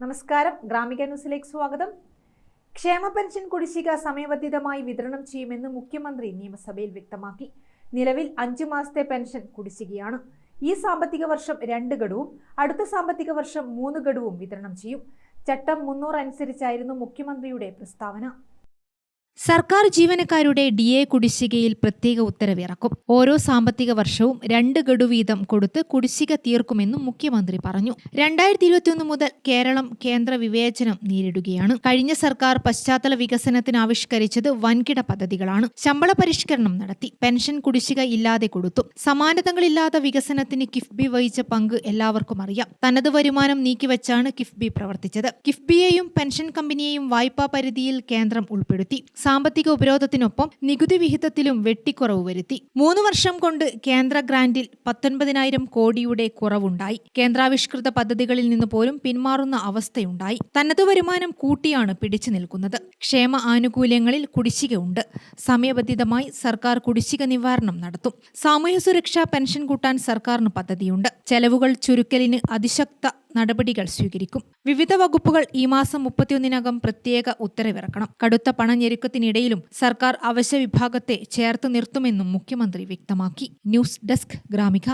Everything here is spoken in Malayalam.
നമസ്കാരം. ഗ്രാമിക ന്യൂസിലേക്ക് സ്വാഗതം. ക്ഷേമ പെൻഷൻ കുടിശ്ശിക സമയബന്ധിതമായി വിതരണം ചെയ്യുമെന്ന് മുഖ്യമന്ത്രി നിയമസഭയിൽ വ്യക്തമാക്കി. നിലവിൽ അഞ്ചു മാസത്തെ പെൻഷൻ കുടിശ്ശികയാണ്. ഈ സാമ്പത്തിക വർഷം രണ്ട് ഗഡുവും അടുത്ത സാമ്പത്തിക വർഷം മൂന്ന് ഗഡുവും വിതരണം ചെയ്യും. ചട്ടം മുന്നൂറ് അനുസരിച്ചായിരുന്നു മുഖ്യമന്ത്രിയുടെ പ്രസ്താവന. സർക്കാർ ജീവനക്കാരുടെ ഡി എ കുടിശ്ശികയിൽ പ്രത്യേക ഉത്തരവിറക്കും ഓരോ സാമ്പത്തിക വർഷവും രണ്ട് ഗഡു വീതം കൊടുത്ത് കുടിശ്ശിക തീർക്കുമെന്നും മുഖ്യമന്ത്രി പറഞ്ഞു. രണ്ടായിരത്തി ഇരുപത്തിയൊന്ന് മുതൽ കേരളം കേന്ദ്ര വിവേചനം നേരിടുകയാണ്. കഴിഞ്ഞ സർക്കാർ പശ്ചാത്തല വികസനത്തിന് ആവിഷ്കരിച്ചത് വൻകിട പദ്ധതികളാണ്. ശമ്പള പരിഷ്കരണം നടത്തി. പെൻഷൻ കുടിശ്ശിക ഇല്ലാതെ കൊടുത്തു. സമാനതകളില്ലാത്ത വികസനത്തിന് കിഫ്ബി വഹിച്ച പങ്ക് എല്ലാവർക്കും അറിയാം. തനത് വരുമാനം നീക്കിവച്ചാണ് കിഫ്ബി പ്രവർത്തിച്ചത്. കിഫ്ബിയെയും പെൻഷൻ കമ്പനിയെയും വായ്പാ പരിധിയിൽ കേന്ദ്രം ഉൾപ്പെടുത്തി. സാമ്പത്തിക ഉപരോധത്തിനൊപ്പം നികുതി വിഹിതത്തിലും വെട്ടിക്കുറവ് വരുത്തി. മൂന്ന് വർഷം കൊണ്ട് കേന്ദ്ര ഗ്രാന്റിൽ പത്തൊൻപതിനായിരം കോടിയുടെ കുറവുണ്ടായി. കേന്ദ്രാവിഷ്കൃത പദ്ധതികളിൽ നിന്ന് പോലും പിന്മാറുന്ന അവസ്ഥയുണ്ടായി. തനത് വരുമാനം കൂട്ടിയാണ് പിടിച്ചു നിൽക്കുന്നത്. ക്ഷേമ ആനുകൂല്യങ്ങളിൽ കുടിശ്ശികയുണ്ട്. സമയബന്ധിതമായി സർക്കാർ കുടിശ്ശിക നിവാരണം നടത്തും. സാമൂഹ്യ സുരക്ഷാ പെൻഷൻ കൂട്ടാൻ സർക്കാരിന് പദ്ധതിയുണ്ട്. ചെലവുകൾ ചുരുക്കലിന് അതിശക്ത നടപടികൾ സ്വീകരിക്കും. വിവിധ വകുപ്പുകൾ ഈ മാസം മുപ്പത്തിയൊന്നിനകം പ്രത്യേക ഉത്തരവിറക്കണം. കടുത്ത പണഞ്ഞെരുക്കത്തിനിടയിലും സർക്കാർ അവശ്യ വിഭാഗത്തെ ചേർത്ത് നിർത്തുമെന്നും മുഖ്യമന്ത്രി വ്യക്തമാക്കി. News desk Gramika.